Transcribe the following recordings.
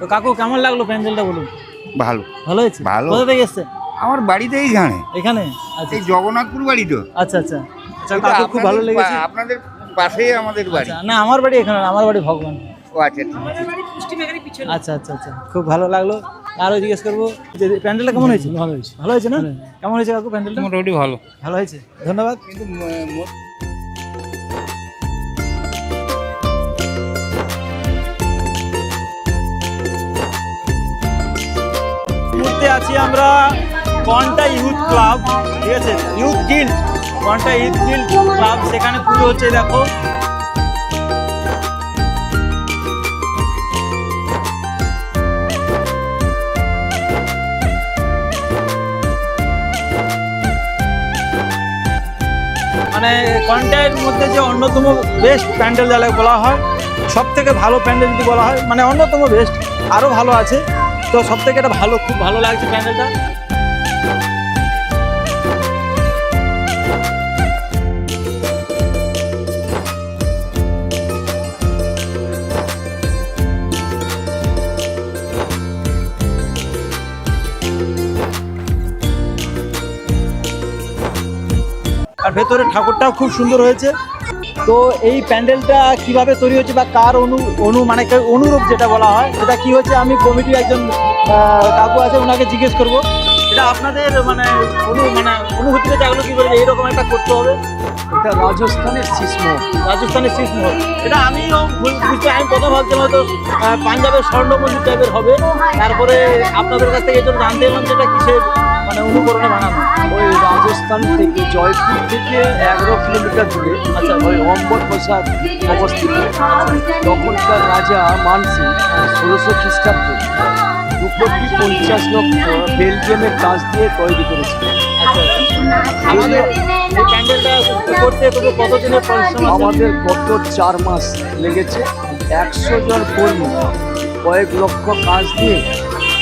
তো কাকু কেমন লাগল প্যান্ডেলটা বলুন? ভালো। ভালো হয়েছে? ভালো। কোথা থেকে এসছে? আমার বাড়িতে এইখানে। এখানে? আচ্ছা এই জগন্নাথপুর বাড়ি তো আচ্ছা। আচ্ছা আচ্ছা কাকু খুব ভালো লেগেছে। আপনাদের পাশেই আমাদের বাড়ি। আচ্ছা, না আমার বাড়ি এখানে আমার বাড়ি ভগবান। ও আচ্ছা আছে। আচ্ছা আচ্ছা আচ্ছা। খুব ভালো লাগল। আরও জিজ্ঞেস করব যে প্যান্ডেলটা কেমন হয়েছে? ভালো হয়েছে। ভালো হয়েছে না? কেমন হয়েছে কাকু প্যান্ডেলটা? মোটামুটি ভালো। ভালো হয়েছে। ধন্যবাদ। কিন্তু আছি আমরা কন্টা ইউথ ক্লাব, ঠিক আছে? ইউথ গিল্ড কন্টা ইউথ গিল্ড ক্লাব, সেখানে পুজো হচ্ছে, দেখো। মানে কন্টার মধ্যে যে অন্যতম বেস্ট প্যান্ডেল যাকে বলা হয় সব থেকে ভালো প্যান্ডেল যদি বলা হয় মানে অন্যতম বেস্ট আরও ভালো আছে। তো সব থেকে এটা ভালো, খুব ভালো লাগছে প্যান্ডেলটা আর ভেতরে ঠাকুরটাও খুব সুন্দর হয়েছে। তো এই প্যান্ডেলটা কীভাবে তৈরি হচ্ছে বা কার অনু অনু মানে অনুরূপ যেটা বলা হয় সেটা কি হচ্ছে আমি কমিটি একজন কাকু আছে, ওনাকে জিজ্ঞেস করব। এটা আপনাদের মানে অনু মানে অনুভূতিটা জাগলো কি করে যে এইরকম একটা করতে হবে? এটা রাজস্থানের সিসমো। রাজস্থানের শীষমহল এটা আমিও বুঝতে আমি প্রথম ভাবছিলাম হয়তো পাঞ্জাবের স্বর্ণ মন্দির টাইপের হবে। তারপরে আপনাদের কাছ থেকে এই জন্য জানতে এলাম যেটা কিসের মানে অনুকরণে বানানো। ওই রাজস্থান থেকে জয়পুর থেকে এগারো কিলোমিটার দূরে আচ্ছা। ওই অম্বর প্রসাদ অবস্থিত। তখনকার রাজা মানসিং ষোলোশো খ্রিস্টাব্দে দু কোটি পঞ্চাশ লক্ষ বেলজিয়ামের কাজ দিয়ে তৈরি করেছিল। আমাদের এই প্যান্ডেলটা করতে কতদিনের পরিশ্রম? আমাদের গত চার মাস লেগেছে। একশো জন কর্মী কয়েক লক্ষ কাজ দিয়ে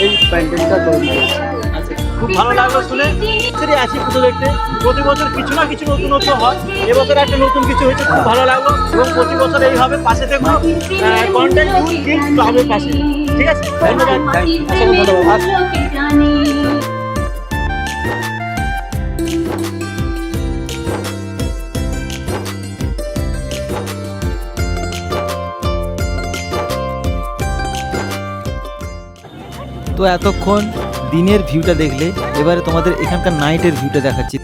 এই প্যান্ডেলটা তৈরি করেছে। আচ্ছা, খুব ভালো লাগল শুনে। সেটাই আছি পুজো দেখতে। প্রতি বছর কিছু না কিছু নতুনত্ব হয়। এবছর একটা নতুন কিছু হয়েছে খুব ভালো লাগল। এবং প্রতি বছর এইভাবে পাশে থেকো কন্টেন্ট ইউথ ক্লাবের পাশে। ঠিক আছে? ধন্যবাদ। তো এতক্ষণ দিনের ভিউটা দেখলে এবারে তোমাদের এখানকার নাইটের ভিউটা দেখাচ্ছি।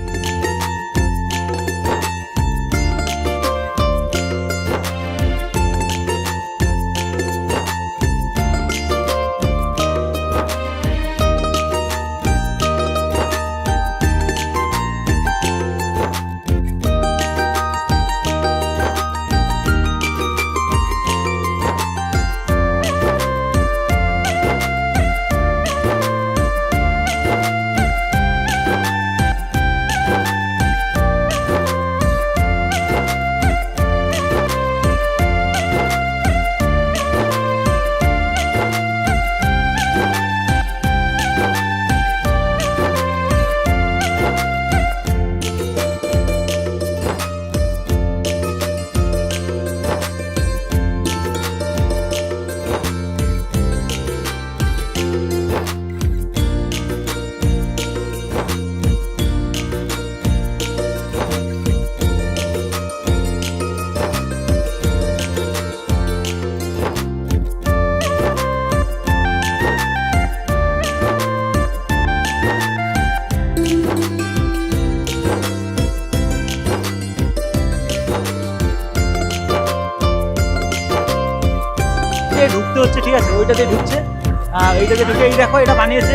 হচ্ছে ঠিক আছে ওইটাতে ঢুকছে। আর এইটাতে ঢুকে এই দেখো এটা বানিয়েছে